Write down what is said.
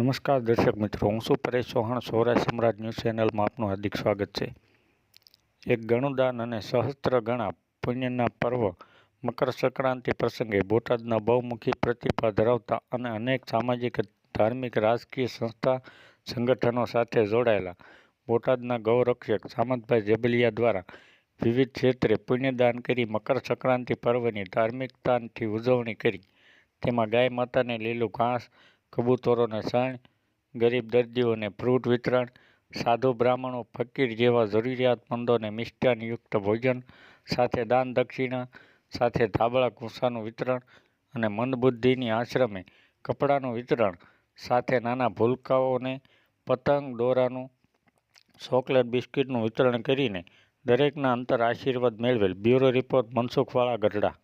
નમસ્કાર દર્શક મિત્રો, હું શું પરેશ ચૌહાણ, સૌરાષ્ટ્ર સમ્રાટ ન્યૂઝ ચેનલમાં આપનું હાર્દિક સ્વાગત છે. એક ગણુદાન અને સહસ્ત્ર ગણા પુણ્યના પર્વ મકર સંક્રાંતિ પ્રસંગે બોટાદના બહુમુખી પ્રતિભા ધરાવતા અને અનેક સામાજિક, ધાર્મિક, રાજકીય સંસ્થા સંગઠનો સાથે જોડાયેલા બોટાદના ગૌરક્ષક સામંતભાઈ જેબલિયા દ્વારા વિવિધ ક્ષેત્રે પુણ્યદાન કરી મકર સંક્રાંતિ પર્વની ધાર્મિકતાથી ઉજવણી કરી. તેમાં ગાય માતાને લીલું ઘાસ કબૂતરોને શણ ગરીબ દર્દીઓને ફ્રૂટ વિતરણ, સાધુ બ્રાહ્મણો ફકીર જેવા જરૂરિયાતમંદોને મિષ્ટાનયુક્ત ભોજન, સાથે દાન દક્ષિણા, સાથે ધાબળા કુંસાનું વિતરણ અને મંદબુદ્ધિની આશ્રમે કપડાનું વિતરણ, સાથે નાના ભૂલકાઓને પતંગ દોરાનું, ચોકલેટ બિસ્કિટનું વિતરણ કરીને દરેકના અંતર આશીર્વાદ મેળવેલ બ્યુરો રિપોર્ટ મનસુખવાળા ગઢડા.